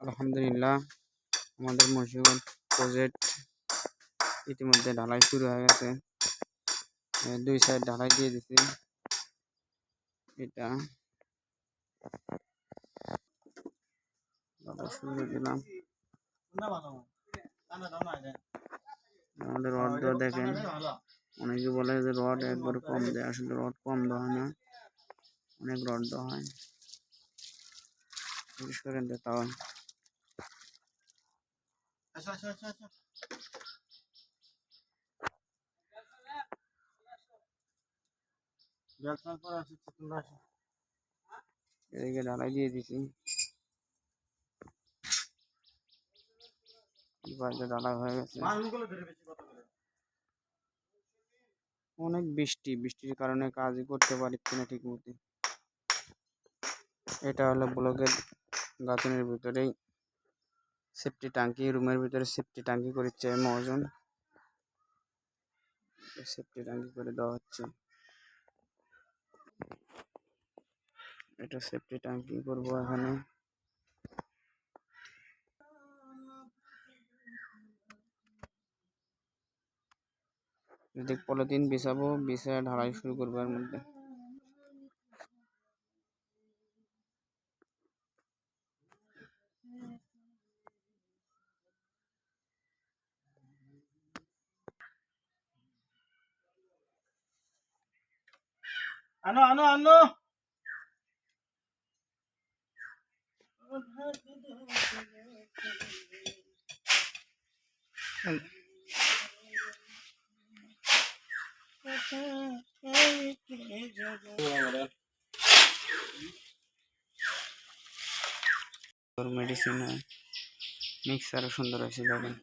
আলহামদুলিল্লাহ, আমাদের মুন্সিগঞ্জ প্রজেক্ট ইতিমধ্যে ঢালাই শুরু হয়ে গেছে। দুই সাইড ঢালাই দিয়ে দিছি। এটা দিলাম। আমাদের রড দেখেন, অনেকে বলে যে রড একবার কম দেয়, আসলে রড কম দেওয়া হয় না। অনেক রড দেওয়া হয়। জলসার পর আসি তোমরা আসো। এদিকে ঢালাই দিয়ে দিছি। ঢালাই হয়ে গেছে। মালগুলো ধরে বেশি কথা বলে অনেক বৃষ্টি বৃষ্টির কারণে কাজই করতে পারছি না ঠিক মতো। এটা হলো ব্লকের গাঁথনের ভিতরেই সেফটি ট্যাঙ্কি, রুমের ভিতরে সেফটি ট্যাঙ্কি করছে মহাজন সেফটি ট্যাঙ্কি করে দেওয়া হচ্ছে। এটা সেফটি ট্যাঙ্কি করব এখানে। এদিক পলিথিন বিছাবো, বিছায় ঢালাই শুরু করব এর মধ্যে। আনো আনো আনো। মেডিসিন মিক্সারও সুন্দর হয়েছে দেখেন।